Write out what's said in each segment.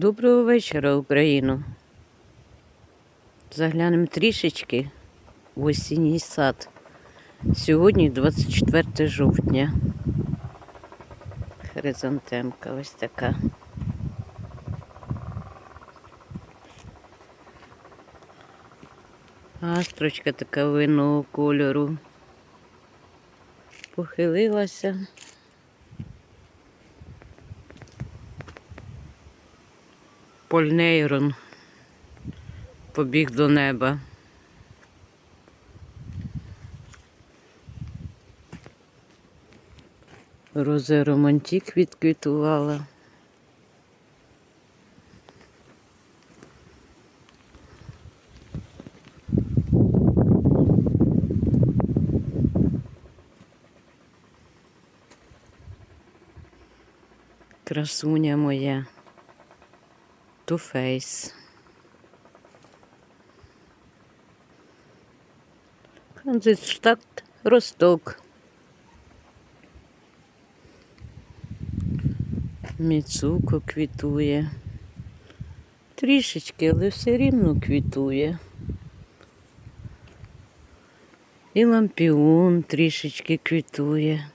Доброго вечора, Україно. Заглянемо трішечки в осінній сад. Сьогодні 24 жовтня. Хризантемка ось така. Астрочка така винного кольору. Похилилася. Польнейрон побіг до неба. Розе романтик відквітувала. Красуня моя. Ту фейс. Канзельштадт Росток. Міцуко квітує. Трішечки, але все рівно квітує. І лампіон трішечки квітує.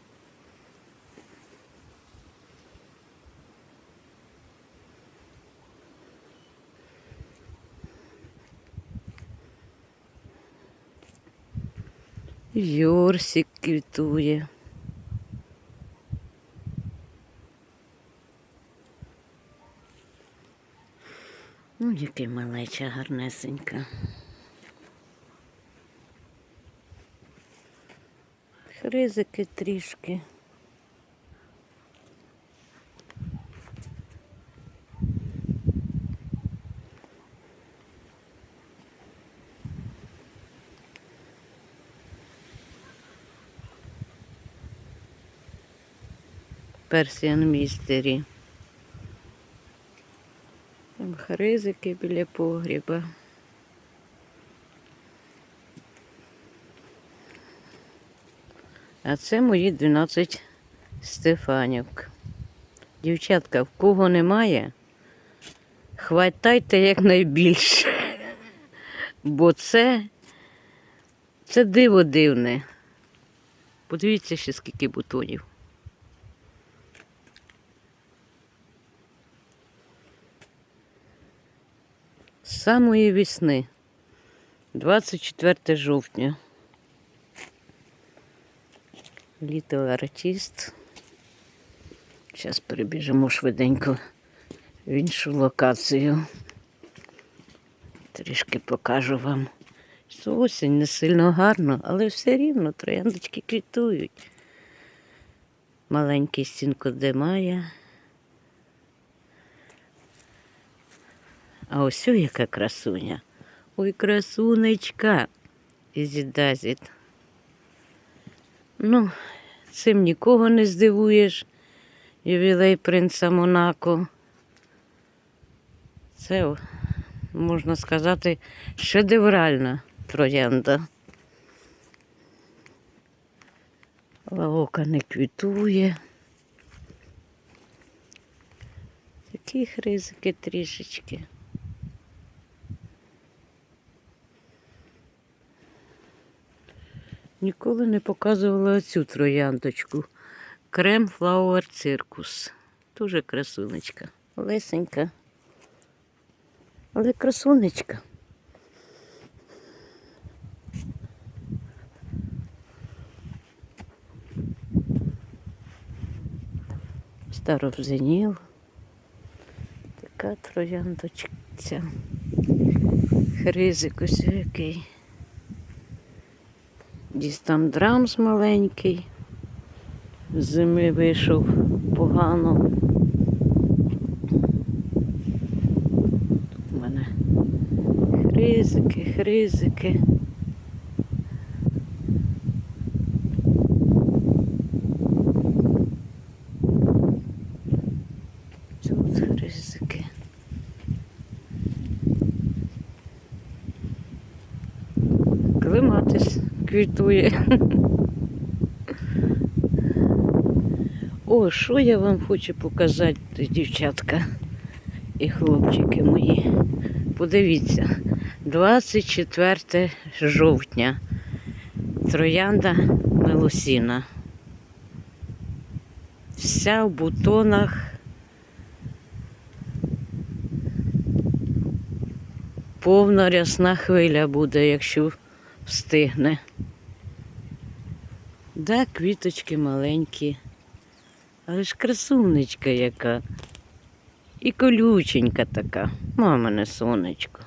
Йорсик квітує. Ну, який малеча гарнесенька. Хризики трішки. Персіан містері. Там хризики біля погріба. А це мої 12 Стефанівк. Дівчатка, в кого немає, хватайте якнайбільше. Бо це, це диво дивне. Подивіться ще скільки бутонів. З самої весни, 24 жовтня. Літо артист. Зараз перебіжимо швиденько в іншу локацію. Трішки покажу вам. що Осінь не сильно гарно, але все рівно трояндочки квітують. Маленький стінко де має. А ось яка красуня. Ой, красунечка. Ізідазіт. Ну, цим нікого не здивуєш. Ювілей принца Монако. Це, можна сказати, шедевральна троянда. Лавока не квітує. Такі хризики трішечки. Ніколи не показувала цю трояндочку. Крем Флауер Циркус. Дуже красунечка. Лесенька. Але красунечка. Старовзеніл. Така трояндочка. Хризик ось який. Десь там драмс маленький. З зими вийшов погано. У мене хризики, хризики. Квітує. О, що я вам хочу показати, дівчатка. і хлопчики мої. Подивіться, 24 жовтня. Троянда мелосіна. Вся в бутонах. Повна рясна хвиля буде, якщо встигне. Да, квіточки маленькі. Але ж красунечка яка. І колюченька така. Мамине сонечко.